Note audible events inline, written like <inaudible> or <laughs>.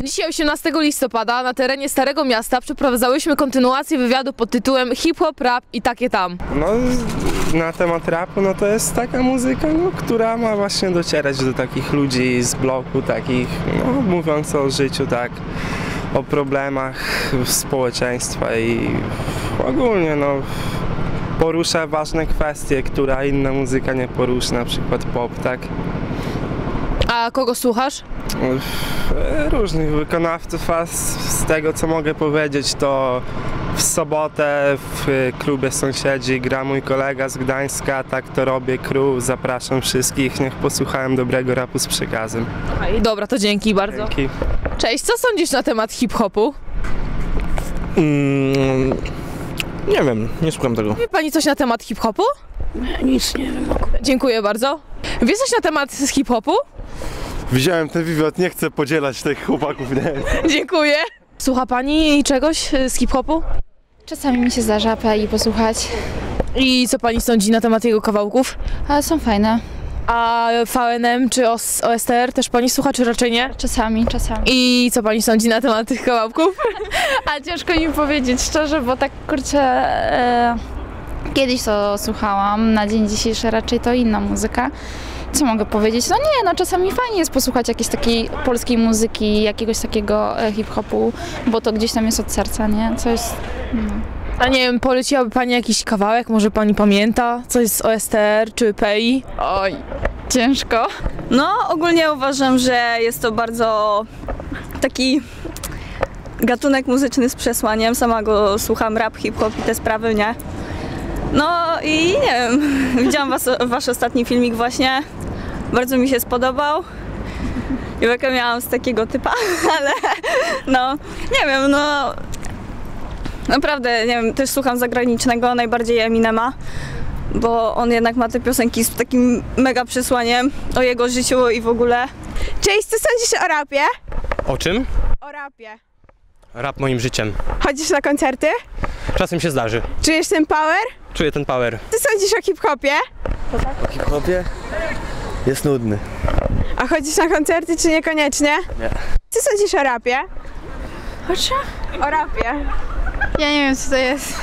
Dzisiaj 18 listopada na terenie Starego Miasta przeprowadzałyśmy kontynuację wywiadu pod tytułem Hip Hop, Rap i takie tam. No, na temat rapu, no to jest taka muzyka, no, która ma właśnie docierać do takich ludzi z bloku, takich, no, mówiąc o życiu, tak, o problemach społeczeństwa i ogólnie, no, porusza ważne kwestie, która inna muzyka nie porusza, na przykład pop, tak. A kogo słuchasz? Różnych wykonawców, a z, tego co mogę powiedzieć, to w sobotę w klubie sąsiedzi gra mój kolega z Gdańska, tak to robię crew, zapraszam wszystkich, niech posłuchają dobrego rapu z przekazem. Dobra, to dzięki bardzo. Dzięki. Cześć, co sądzisz na temat hip-hopu? Mm, nie wiem, nie słucham tego. Wie pani coś na temat hip-hopu? Nic nie wiem. Dziękuję bardzo. Wiesz coś na temat hip-hopu? Widziałem ten wywiad, nie chcę podzielać tych chłopaków, nie? <laughs> Dziękuję. Słucha pani czegoś z hip-hopu? Czasami mi się zdarza PI posłuchać, I co pani sądzi na temat jego kawałków? ale są fajne. A VNM czy OS OSTR też pani słucha, czy raczej nie? Czasami, czasami. I co pani sądzi na temat tych kawałków? <laughs> A ciężko mi powiedzieć szczerze, bo tak kurczę. E, kiedyś to słuchałam, na dzień dzisiejszy raczej to inna muzyka. Co mogę powiedzieć? No nie, no czasami fajnie jest posłuchać jakiejś takiej polskiej muzyki, jakiegoś takiego e, hip-hopu, bo to gdzieś tam jest od serca, nie? Coś. A nie wiem, poleciłaby pani jakiś kawałek, może pani pamięta coś z OSTR czy PI? Oj, ciężko. No, ogólnie uważam, że jest to bardzo taki gatunek muzyczny z przesłaniem. Sama go słucham, rap, hip-hop i te sprawy, nie? No i nie wiem, <laughs> widziałam was, wasz ostatni filmik właśnie. Bardzo mi się spodobał. I bekę miałam z takiego typa, <laughs> ale no, nie wiem, no naprawdę, nie wiem, też słucham zagranicznego, najbardziej Eminema, bo on jednak ma te piosenki z takim mega przesłaniem o jego życiu i w ogóle. Cześć, co sądzisz o rapie? O czym? O rapie. Rap moim życiem. Chodzisz na koncerty? Czasem się zdarzy. Czujesz ten power? Czuję ten power. Co sądzisz o hip-hopie? O hip-hopie? Jest nudny. A chodzisz na koncerty, czy niekoniecznie? Nie. Co sądzisz o rapie? O czym? O rapie. Ja nie wiem, co to jest.